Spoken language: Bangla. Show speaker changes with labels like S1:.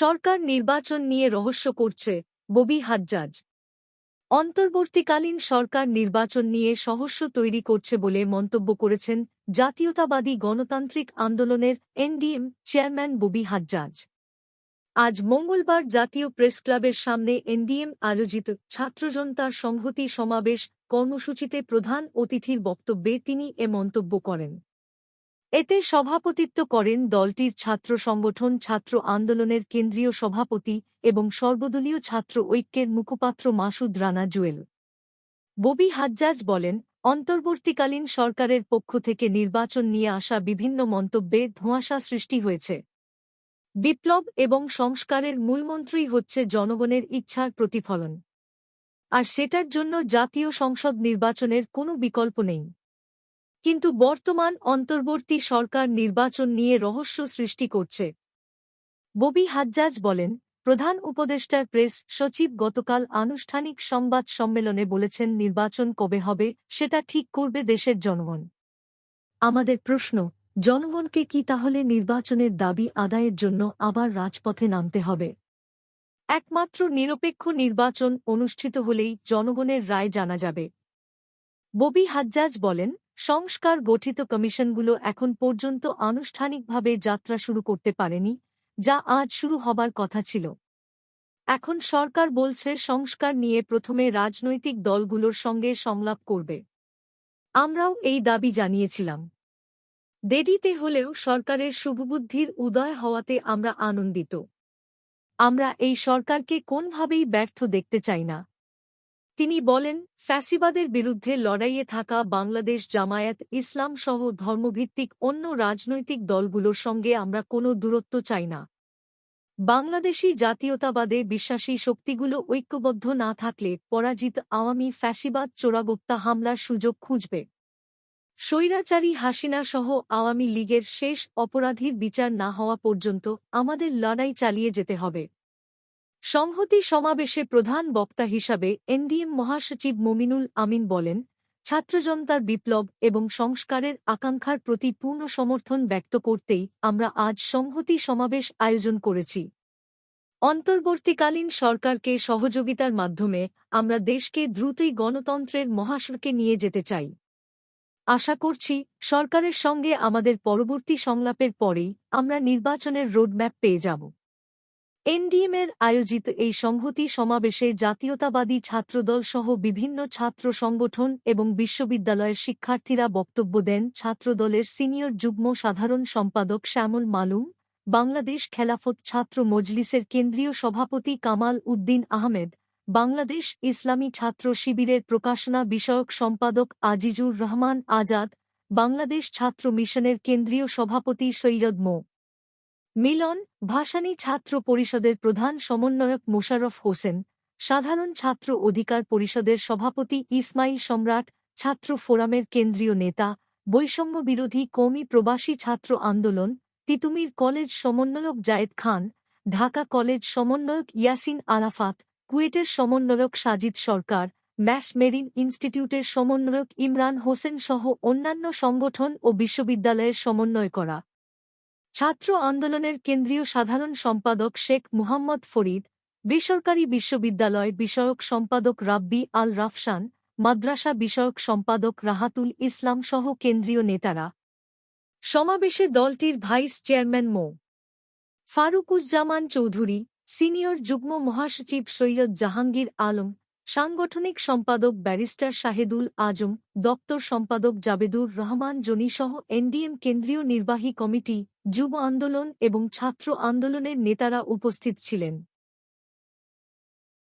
S1: সরকার নির্বাচন নিয়ে রহস্য করছে, ববি হাজ্জাজ। অন্তর্বর্তীকালীন সরকার নির্বাচন নিয়ে সহস্য তৈরি করছে বলে মন্তব্য করেছেন জাতীয়তাবাদী গণতান্ত্রিক আন্দোলনের এনডিএম চেয়ারম্যান ববি হাজ্জাজ। আজ মঙ্গলবার জাতীয় প্রেস ক্লাবের সামনে এনডিএম আয়োজিত ছাত্রজনতার সংহতি সমাবেশ কর্মসূচিতে প্রধান অতিথির বক্তব্যে তিনি এ মন্তব্য করেন। এতে সভাপতিত্ব করেন দলটির ছাত্র সংগঠন ছাত্র আন্দোলনের কেন্দ্রীয় সভাপতি এবং সর্বদলীয় ছাত্র ঐক্যের মুখপাত্র মাসুদ রানা জুয়েল। ববি হাজ্জাজ বলেন, অন্তর্বর্তীকালীন সরকারের পক্ষ থেকে নির্বাচন নিয়ে আসা বিভিন্ন মন্তব্যে ধোঁয়াশা সৃষ্টি হয়েছে। বিপ্লব এবং সংস্কারের মূলমন্ত্রই হচ্ছে জনগণের ইচ্ছার প্রতিফলন। আর সেটার জন্য জাতীয় সংসদ নির্বাচনের কোনো বিকল্প নেই। কিন্তু বর্তমান অন্তর্বর্তী সরকার নির্বাচন নিয়ে রহস্য সৃষ্টি করছে। ববি হাজ্জাজ বলেন, প্রধান উপদেষ্টার প্রেস সচিব গতকাল আনুষ্ঠানিক সংবাদ সম্মেলনে বলেছেন নির্বাচন কবে হবে সেটা ঠিক করবে দেশের জনগণ। আমাদের প্রশ্ন, জনগণকে কি তাহলে নির্বাচনের দাবি আদায়ের জন্য আবার রাজপথে নামতে হবে? একমাত্র নিরপেক্ষ নির্বাচন অনুষ্ঠিত হলেই জনগণের রায় জানা যাবে। ববি হাজ্জাজ বলেন সংস্কার গঠিত কমিশনগুলো এখন পর্যন্ত আনুষ্ঠানিকভাবে যাত্রা শুরু করতে পারেনি, যা আজ শুরু হবার কথা ছিল। এখন সরকার বলছে সংস্কার নিয়ে প্রথমে রাজনৈতিক দলগুলোর সঙ্গে সংলাপ করবে। আমরাও এই দাবি জানিয়েছিলাম। দেরিতে হলেও সরকারের শুভবুদ্ধির উদয় হওয়াতে আমরা আনন্দিত। আমরা এই সরকারকে কোনভাবেই ব্যর্থ দেখতে চাই না। তিনি বলেন, ফ্যাসিবাদের বিরুদ্ধে লড়াইয়ে থাকা বাংলাদেশ জামায়াত ইসলাম সহ ধর্মভিত্তিক অন্য রাজনৈতিক দলগুলোর সঙ্গে আমরা কোনো দূরত্ব চাই না। বাংলাদেশি জাতীয়তাবাদে বিশ্বাসী শক্তিগুলো ঐক্যবদ্ধ না থাকলে পরাজিত আওয়ামী ফ্যাসিবাদ চোরাগোপ্তা হামলার সুযোগ খুঁজবে। স্বৈরাচারী হাসিনা সহ আওয়ামী লীগের শেষ অপরাধীর বিচার না হওয়া পর্যন্ত আমাদের লড়াই চালিয়ে যেতে হবে। সংহতি সমাবেশে প্রধান বক্তা হিসাবে এনডিএম মহাসচিব মমিনুল আমিন বলেন, ছাত্রজনতার বিপ্লব এবং সংস্কারের আকাঙ্ক্ষার প্রতি পূর্ণ সমর্থন ব্যক্ত করতেই আমরা আজ সংহতি সমাবেশ আয়োজন করেছি। অন্তর্বর্তীকালীন সরকারকে সহযোগিতার মাধ্যমে আমরা দেশকে দ্রুতই গণতন্ত্রের মহাসরকে নিয়ে যেতে চাই। আশা করছি, সরকারের সঙ্গে আমাদের পরবর্তী সংলাপের পরেই আমরা নির্বাচনের রোডম্যাপ পেয়ে যাব। এনডিএমের আয়োজিত এই সংহতি সমাবেশে জাতীয়তাবাদী ছাত্রদল সহ বিভিন্ন ছাত্র সংগঠন এবং বিশ্ববিদ্যালয়ের শিক্ষার্থীরা বক্তব্য দেন ছাত্রদলের সিনিয়র যুগ্ম সাধারণ সম্পাদক শ্যামল মালুম, বাংলাদেশ খেলাফত ছাত্র মজলিসের কেন্দ্রীয় সভাপতি কামাল উদ্দিন আহমেদ, বাংলাদেশ ইসলামী ছাত্র শিবিরের প্রকাশনা বিষয়ক সম্পাদক আজিজুর রহমান আজাদ, বাংলাদেশ ছাত্র মিশনের কেন্দ্রীয় সভাপতি সৈয়দ মো. মিলন, ভাসানী ছাত্র পরিষদের প্রধান সমন্বয়ক মোশারফ হোসেন, সাধারণ ছাত্র অধিকার পরিষদের সভাপতি ইসমাইল সম্রাট, ছাত্র ফোরামের কেন্দ্রীয় নেতা, বৈষম্য বিরোধী কৌমি প্রবাসী ছাত্র আন্দোলন, তিতুমির কলেজ সমন্বয়ক জায়েদ খান, ঢাকা কলেজ সমন্বয়ক ইয়াসিন আরাফাত, কুয়েটের সমন্বয়ক সাজিদ সরকার, ম্যাশ মেরিন ইনস্টিটিউটের সমন্বয়ক ইমরান হোসেন সহ অন্যান্য সংগঠন ও বিশ্ববিদ্যালয়ের সমন্বয় করা ছাত্র আন্দোলনের কেন্দ্রীয় সাধারণ সম্পাদক শেখ মুহাম্মদ ফরিদ, বেসরকারি বিশ্ববিদ্যালয় বিষয়ক সম্পাদক রাব্বি আল রাফসান মাদ্রাসা বিষয়ক সম্পাদক রাহাতুল ইসলাম সহ কেন্দ্রীয় নেতারা। সমাবেশে দলটির vice chairman Md. Faruquzzaman Chowdhury, senior যুগ্ম মহাসচিব সৈয়দ জাহাঙ্গীর আলম সাংগঠনিক সম্পাদক ব্যারিস্টার শাহেদুল আজম, দপ্তর সম্পাদক জাবেদুর রহমান জনিসহ এনডিএম কেন্দ্রীয় নির্বাহী কমিটি, যুব আন্দোলন এবং ছাত্র আন্দোলনের নেতারা উপস্থিত ছিলেন।